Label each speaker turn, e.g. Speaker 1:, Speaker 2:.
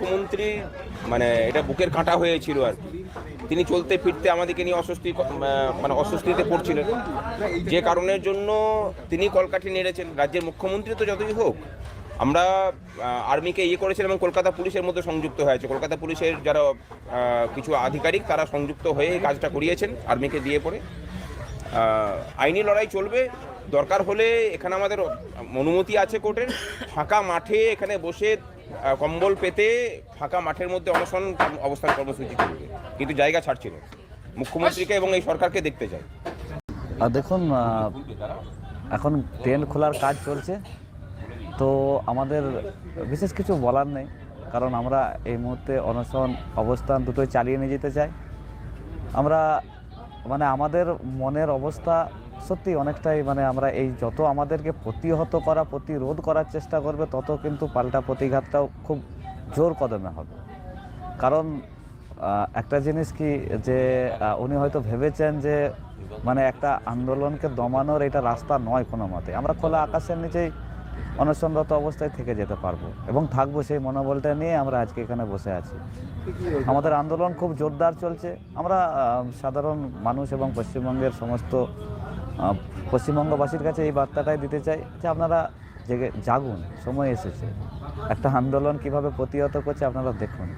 Speaker 1: মুখ্যমন্ত্রী মানে এটা বুকের কাঁটা হয়েছিল আর কি। তিনি চলতে ফিরতে আমাদেরকে নিয়ে অস্বস্তি মানে অস্বস্তিতে পড়ছিলেন। যে কারণের জন্য তিনি কলকাঠি নেড়েছেন। রাজ্যের মুখ্যমন্ত্রী তো যতই হোক, আমরা আর্মিকে ইয়ে করেছিলাম এবং কলকাতা পুলিশের মধ্যে সংযুক্ত হয়েছে। কলকাতা পুলিশের যারা কিছু আধিকারিক, তারা সংযুক্ত হয়ে এই কাজটা করিয়েছেন আর্মিকে দিয়ে পড়ে। আইনি লড়াই চলবে। দরকার হলে এখানে আমাদের অনুমতি আছে কোর্টের। ফাঁকা মাঠে এখানে বসে কম্বল পেতে ফাঁকা মাঠের মধ্যে অনশন অবস্থান কর্মসূচি করবে কিন্তু জায়গা ছাড়ছিল। মুখ্যমন্ত্রীকে এবং এই সরকারকে দেখতে চাই।
Speaker 2: আর দেখুন এখন ট্রেন খোলার কাজ চলছে। তো আমাদের বিশেষ কিছু বলার নেই। কারণ আমরা এই মুহূর্তে অনশন অবস্থান দুটোই চালিয়ে নিয়ে যেতে চাই। আমরা মানে আমাদের মনের অবস্থা সত্যি অনেকটাই মানে আমরা এই যত আমাদেরকে প্রতিহত করা, প্রতিরোধ করার চেষ্টা করবে, তত কিন্তু পাল্টা প্রতিঘাতটাও খুব জোর কদমে হবে। কারণ একটা জিনিস কি যে উনি হয়তো ভেবেছেন যে মানে একটা আন্দোলনকে দমানোর এটা রাস্তা নয় কোনো মতে। আমরা খোলা আকাশের নিচেই অনশনরত অবস্থায় থেকে যেতে পারব এবং থাকব সেই মনোবলটা নিয়ে আমরা আজকে এখানে বসে আছি। আমাদের আন্দোলন খুব জোরদার চলছে। আমরা সাধারণ মানুষ এবং পশ্চিমবঙ্গের সমস্ত পশ্চিমবঙ্গবাসীর কাছে এই বার্তাটাই দিতে চাই যে আপনারা জেগে জাগুন, সময় এসেছে। একটা আন্দোলন কীভাবে প্রতিহত করছে আপনারা দেখুন।